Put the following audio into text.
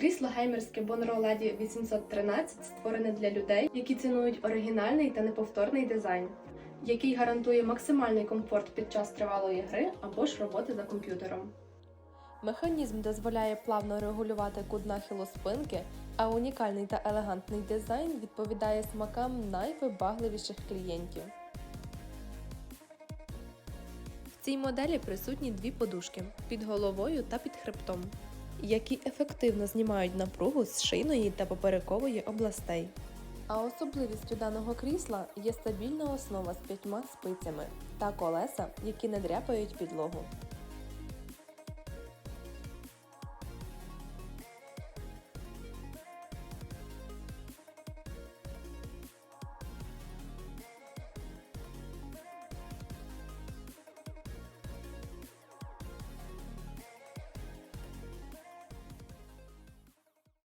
Крісло геймерське Bonro Lady 813 створене для людей, які цінують оригінальний та неповторний дизайн, який гарантує максимальний комфорт під час тривалої гри або ж роботи за комп'ютером. Механізм дозволяє плавно регулювати кут нахилу спинки, а унікальний та елегантний дизайн відповідає смакам найвибагливіших клієнтів. В цій моделі присутні дві подушки під головою та під хребтом, які ефективно знімають напругу з шийної та поперекової областей. А особливістю даного крісла є стабільна основа з п'ятьма спицями та колеса, які не дряпають підлогу.